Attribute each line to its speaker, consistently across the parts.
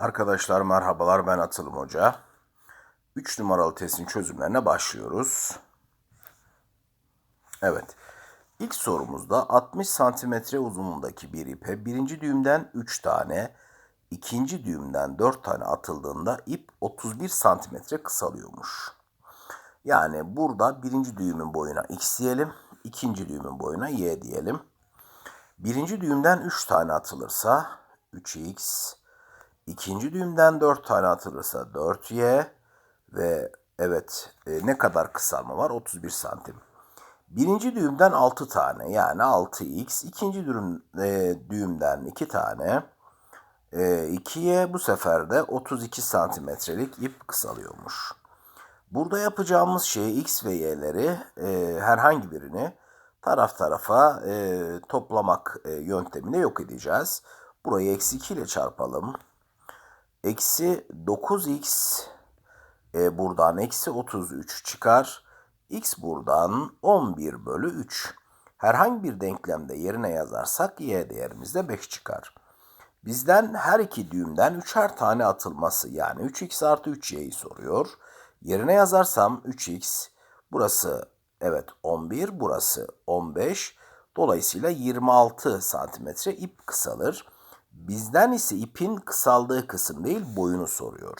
Speaker 1: Arkadaşlar merhabalar ben Atılım Hoca. 3 numaralı testin çözümlerine başlıyoruz. Evet. İlk sorumuzda 60 santimetre uzunluğundaki bir ipe birinci düğümden 3 tane, ikinci düğümden 4 tane atıldığında ip 31 santimetre kısalıyormuş. Yani burada birinci düğümün boyuna x diyelim, ikinci düğümün boyuna y diyelim. Birinci düğümden 3 tane atılırsa 3x, ikinci düğümden 4 tane atılırsa 4y ve evet e, ne kadar kısalma var? 31 santim. Birinci düğümden 6 tane yani 6x, ikinci düğüm, e, düğümden 2 tane e, 2y bu sefer de 32 santimetrelik ip kısalıyormuş. Burada yapacağımız şey x ve y'leri e, herhangi birini taraf tarafa e, toplamak e, yöntemine yok edeceğiz. Burayı eksi 2 ile çarpalım. Eksi 9x e, buradan eksi 33 çıkar. x buradan 11 bölü 3. Herhangi bir denklemde yerine yazarsak y değerimiz de 5 çıkar. Bizden her iki düğümden üçer tane atılması yani 3x artı 3y'yi soruyor. Yerine yazarsam 3x burası evet 11 burası 15 dolayısıyla 26 santimetre ip kısalır. Bizden ise ipin kısaldığı kısım değil boyunu soruyor.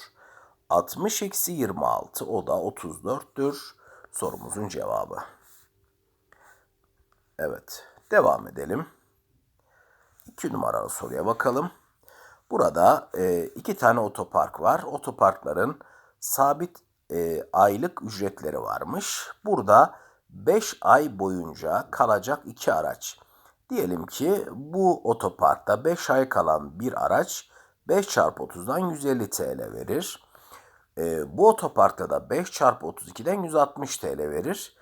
Speaker 1: 60 eksi 26 o da 34'tür sorumuzun cevabı. Evet devam edelim. 2 numaralı soruya bakalım. Burada e, iki tane otopark var. Otoparkların sabit e, aylık ücretleri varmış. Burada 5 ay boyunca kalacak iki araç. Diyelim ki bu otoparkta 5 ay kalan bir araç 5 çarpı 30'dan 150 TL verir. E, bu otoparkta da 5 çarpı 32'den 160 TL verir.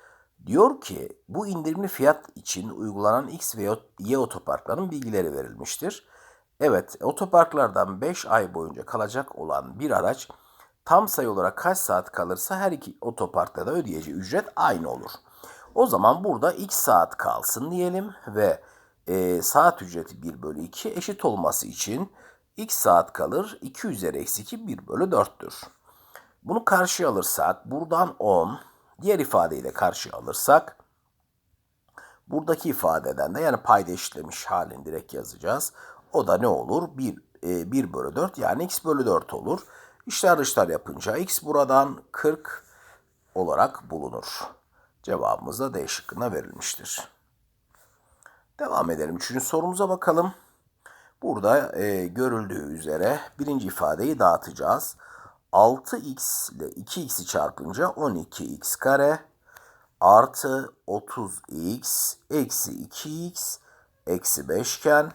Speaker 1: Diyor ki bu indirimli fiyat için uygulanan X ve Y otoparkların bilgileri verilmiştir. Evet otoparklardan 5 ay boyunca kalacak olan bir araç tam sayı olarak kaç saat kalırsa her iki otoparkta da ödeyeceği ücret aynı olur. O zaman burada x saat kalsın diyelim ve e, saat ücreti 1 bölü 2 eşit olması için x saat kalır 2 üzeri eksi 2 1 bölü 4'tür. Bunu karşıya alırsak buradan 10 diğer ifadeyi karşıya alırsak buradaki ifadeden de yani payda eşitlemiş halini direkt yazacağız. O da ne olur? 1, e, 1 bölü 4 yani x bölü 4 olur. İşler dışlar yapınca x buradan 40 olarak bulunur. Cevabımız da D şıkkına verilmiştir. Devam edelim. Üçüncü sorumuza bakalım. Burada e, görüldüğü üzere birinci ifadeyi dağıtacağız. 6x ile 2x'i çarpınca 12x kare artı 30x eksi 2x eksi 5 iken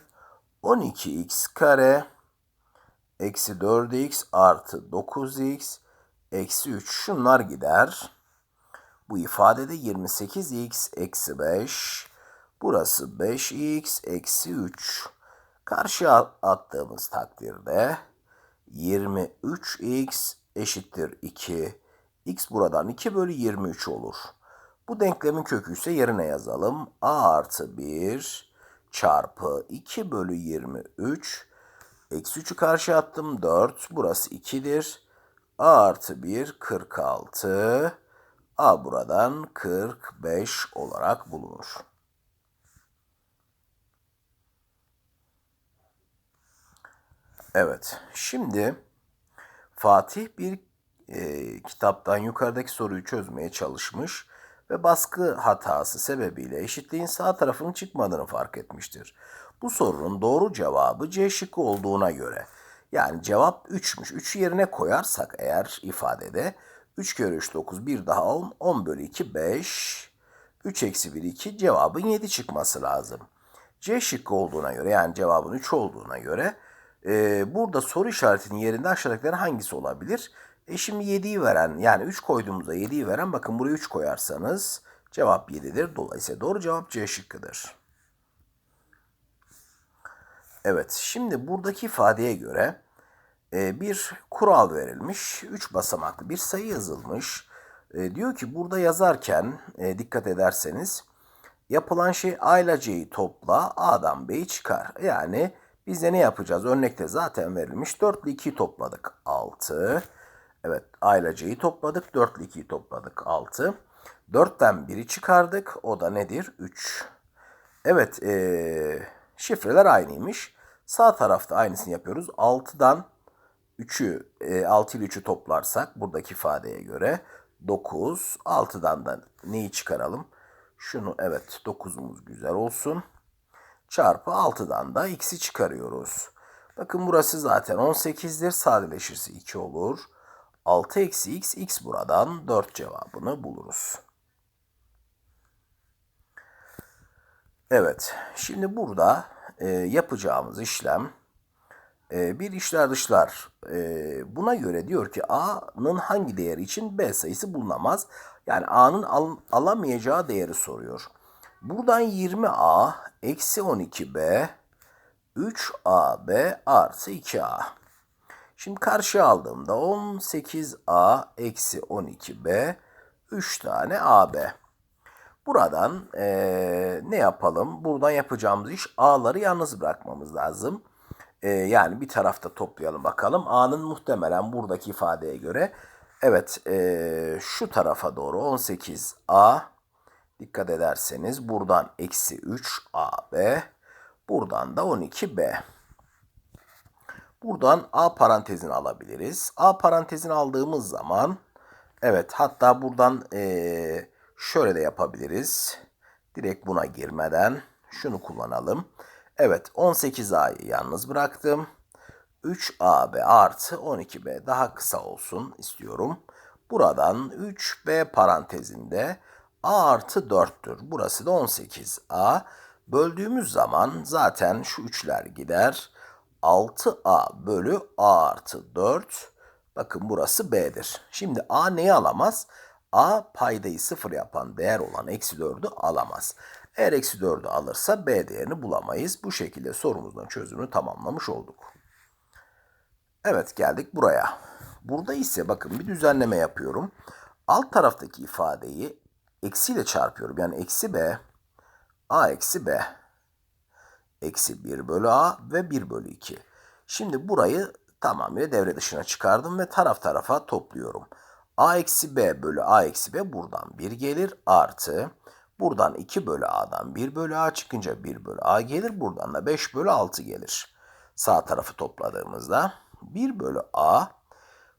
Speaker 1: 12x kare eksi 4x artı 9x eksi 3 şunlar gider. Bu ifadede 28x eksi 5 burası 5x eksi 3 karşıya attığımız takdirde 23x eşittir 2 x buradan 2 bölü 23 olur. Bu denklemin kökü ise yerine yazalım. a artı 1 çarpı 2 bölü 23 eksi 3'ü karşı attım 4 burası 2'dir. a artı 1 46 a buradan 45 olarak bulunur. Evet şimdi Fatih bir e, kitaptan yukarıdaki soruyu çözmeye çalışmış ve baskı hatası sebebiyle eşitliğin sağ tarafının çıkmadığını fark etmiştir. Bu sorunun doğru cevabı C şıkkı olduğuna göre yani cevap 3'müş. 3'ü yerine koyarsak eğer ifadede 3 kere 3 9 1 daha 10 10 bölü 2 5 3 eksi 1 2 cevabın 7 çıkması lazım. C şıkkı olduğuna göre yani cevabın 3 olduğuna göre e, burada soru işaretinin yerinde aşağıdakilerin hangisi olabilir? E şimdi 7'yi veren yani 3 koyduğumuzda 7'yi veren bakın buraya 3 koyarsanız cevap 7'dir. Dolayısıyla doğru cevap C şıkkıdır. Evet şimdi buradaki ifadeye göre e, bir kural verilmiş. 3 basamaklı bir sayı yazılmış. E, diyor ki burada yazarken e, dikkat ederseniz yapılan şey A ile C'yi topla A'dan B'yi çıkar. Yani Biz de ne yapacağız? Örnekte zaten verilmiş. 4 ile 2'yi topladık. 6. Evet a topladık. 4 ile 2'yi topladık. 6. 4'ten 1'i çıkardık. O da nedir? 3. Evet ee, şifreler aynıymış. Sağ tarafta aynısını yapıyoruz. 6'dan 3'ü e, 6 ile 3'ü toplarsak buradaki ifadeye göre 9. 6'dan da neyi çıkaralım? Şunu evet 9'umuz güzel olsun. Çarpı 6'dan da x'i çıkarıyoruz. Bakın burası zaten 18'dir. Sadeleşirse 2 olur. 6 eksi x, x buradan 4 cevabını buluruz. Evet, şimdi burada e, yapacağımız işlem e, bir işler dışlar. E, buna göre diyor ki a'nın hangi değeri için b sayısı bulunamaz? Yani a'nın al, alamayacağı değeri soruyor. Buradan 20a eksi 12b 3ab artı 2a. Şimdi karşıya aldığımda 18a eksi 12b 3 tane ab. Buradan ee, ne yapalım? Buradan yapacağımız iş a'ları yalnız bırakmamız lazım. E, yani bir tarafta toplayalım bakalım. a'nın muhtemelen buradaki ifadeye göre evet e, şu tarafa doğru 18a dikkat ederseniz buradan eksi 3ab buradan da 12b. Buradan A parantezini alabiliriz. A parantezini aldığımız zaman evet hatta buradan ee, şöyle de yapabiliriz. Direkt buna girmeden şunu kullanalım. Evet 18A'yı yalnız bıraktım. 3AB artı 12B daha kısa olsun istiyorum. Buradan 3B parantezinde A artı 4'tür. Burası da 18A. Böldüğümüz zaman zaten şu üçler gider. 6A bölü A artı 4. Bakın burası B'dir. Şimdi A neyi alamaz? A paydayı sıfır yapan değer olan eksi 4'ü alamaz. Eğer eksi 4'ü alırsa B değerini bulamayız. Bu şekilde sorumuzun çözümünü tamamlamış olduk. Evet geldik buraya. Burada ise bakın bir düzenleme yapıyorum. Alt taraftaki ifadeyi eksiyle çarpıyorum. Yani eksi B, A eksi B eksi 1 bölü a ve 1 bölü 2. Şimdi burayı tamamıyla devre dışına çıkardım ve taraf tarafa topluyorum. a eksi b bölü a eksi b buradan 1 gelir artı buradan 2 bölü a'dan 1 bölü a çıkınca 1 bölü a gelir. Buradan da 5 bölü 6 gelir. Sağ tarafı topladığımızda 1 bölü a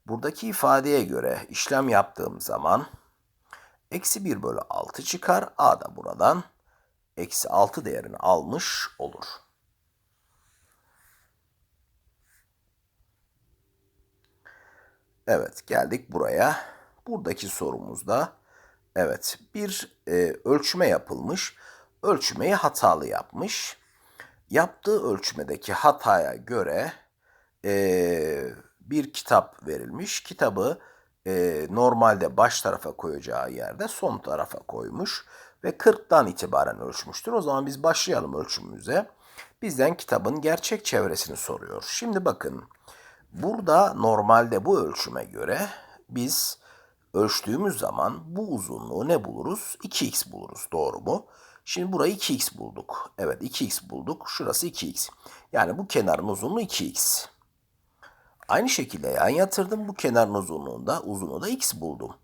Speaker 1: buradaki ifadeye göre işlem yaptığım zaman eksi 1 bölü 6 çıkar. a da buradan eksi 6 değerini almış olur. Evet geldik buraya. Buradaki sorumuzda evet bir e, ölçme yapılmış. Ölçmeyi hatalı yapmış. Yaptığı ölçmedeki hataya göre e, bir kitap verilmiş. Kitabı e, normalde baş tarafa koyacağı yerde son tarafa koymuş ve 40'tan itibaren ölçmüştür. O zaman biz başlayalım ölçümümüze. Bizden kitabın gerçek çevresini soruyor. Şimdi bakın burada normalde bu ölçüme göre biz ölçtüğümüz zaman bu uzunluğu ne buluruz? 2x buluruz. Doğru mu? Şimdi burayı 2x bulduk. Evet 2x bulduk. Şurası 2x. Yani bu kenarın uzunluğu 2x. Aynı şekilde yan yatırdım. Bu kenarın uzunluğunda uzunluğu da x buldum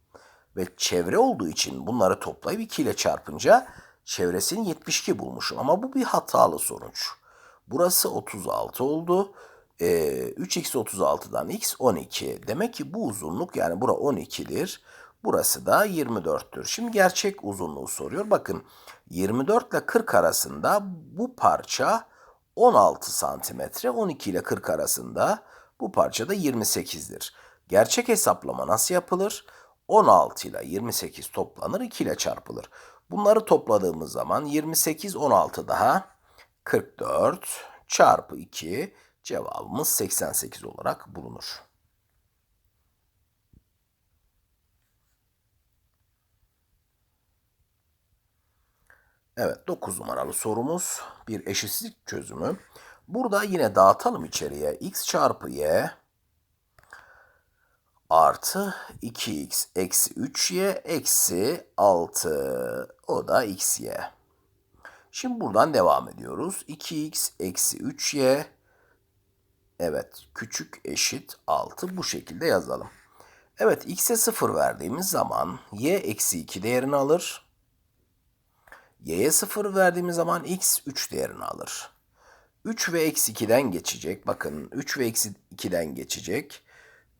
Speaker 1: ve çevre olduğu için bunları toplayıp 2 ile çarpınca çevresini 72 bulmuşum. Ama bu bir hatalı sonuç. Burası 36 oldu. Ee, 3x 36'dan x 12. Demek ki bu uzunluk yani bura 12'dir. Burası da 24'tür. Şimdi gerçek uzunluğu soruyor. Bakın 24 ile 40 arasında bu parça 16 santimetre. 12 ile 40 arasında bu parça da 28'dir. Gerçek hesaplama nasıl yapılır? 16 ile 28 toplanır 2 ile çarpılır. Bunları topladığımız zaman 28 16 daha 44 çarpı 2 cevabımız 88 olarak bulunur. Evet 9 numaralı sorumuz bir eşitsizlik çözümü. Burada yine dağıtalım içeriye x çarpı y artı 2x eksi 3y eksi 6 o da xy. Şimdi buradan devam ediyoruz. 2x eksi 3y Evet küçük eşit 6 bu şekilde yazalım. Evet x'e 0 verdiğimiz zaman y eksi 2 değerini alır. y'ye 0 verdiğimiz zaman x 3 değerini alır. 3 ve eksi 2'den geçecek. Bakın 3 ve eksi 2'den geçecek.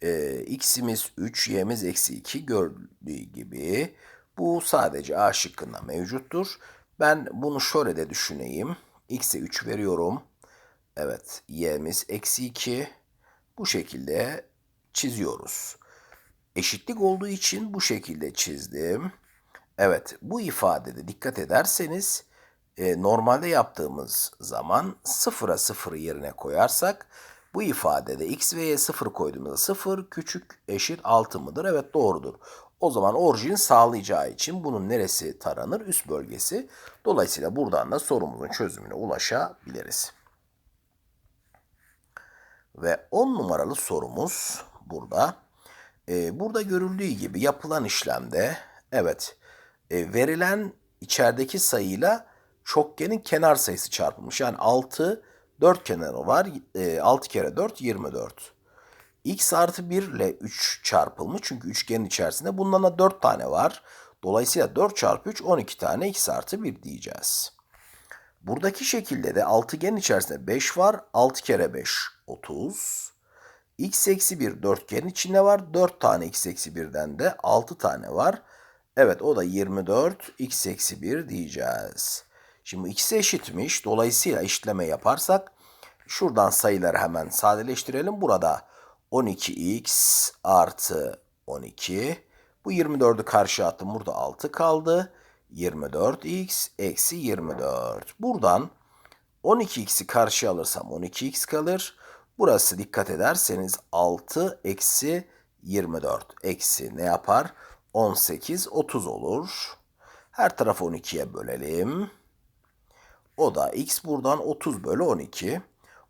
Speaker 1: Ee, x'imiz 3, y'miz eksi 2 gördüğü gibi. Bu sadece A şıkkında mevcuttur. Ben bunu şöyle de düşüneyim. x'e 3 veriyorum. Evet y'miz eksi 2. Bu şekilde çiziyoruz. Eşitlik olduğu için bu şekilde çizdim. Evet bu ifadede dikkat ederseniz e, normalde yaptığımız zaman sıfıra sıfırı yerine koyarsak bu ifadede x ve y sıfır koyduğumuzda sıfır küçük eşit 6 mıdır? Evet doğrudur. O zaman orijin sağlayacağı için bunun neresi taranır? Üst bölgesi. Dolayısıyla buradan da sorumuzun çözümüne ulaşabiliriz. Ve 10 numaralı sorumuz burada. Ee, burada görüldüğü gibi yapılan işlemde evet e, verilen içerideki sayıyla çokgenin kenar sayısı çarpılmış. Yani 6 4 kenarı var. E, 6 kere 4 24. x artı 1 ile 3 çarpılmış. Çünkü üçgenin içerisinde bundan da 4 tane var. Dolayısıyla 4 çarpı 3 12 tane x artı 1 diyeceğiz. Buradaki şekilde de altıgenin içerisinde 5 var. 6 kere 5 30. x eksi 1 dörtgenin içinde var. 4 tane x eksi 1'den de 6 tane var. Evet o da 24 x eksi 1 diyeceğiz. Şimdi ikisi eşitmiş. Dolayısıyla eşitleme yaparsak şuradan sayıları hemen sadeleştirelim. Burada 12x artı 12. Bu 24'ü karşı attım. Burada 6 kaldı. 24x eksi 24. Buradan 12x'i karşı alırsam 12x kalır. Burası dikkat ederseniz 6 eksi 24 eksi ne yapar? 18 30 olur. Her tarafı 12'ye bölelim. O da x buradan 30 bölü 12.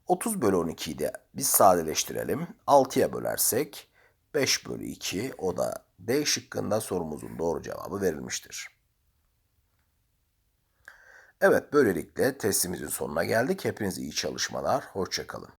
Speaker 1: 30 bölü 12'yi de biz sadeleştirelim. 6'ya bölersek 5 bölü 2 o da D şıkkında sorumuzun doğru cevabı verilmiştir. Evet böylelikle testimizin sonuna geldik. Hepinize iyi çalışmalar. Hoşçakalın.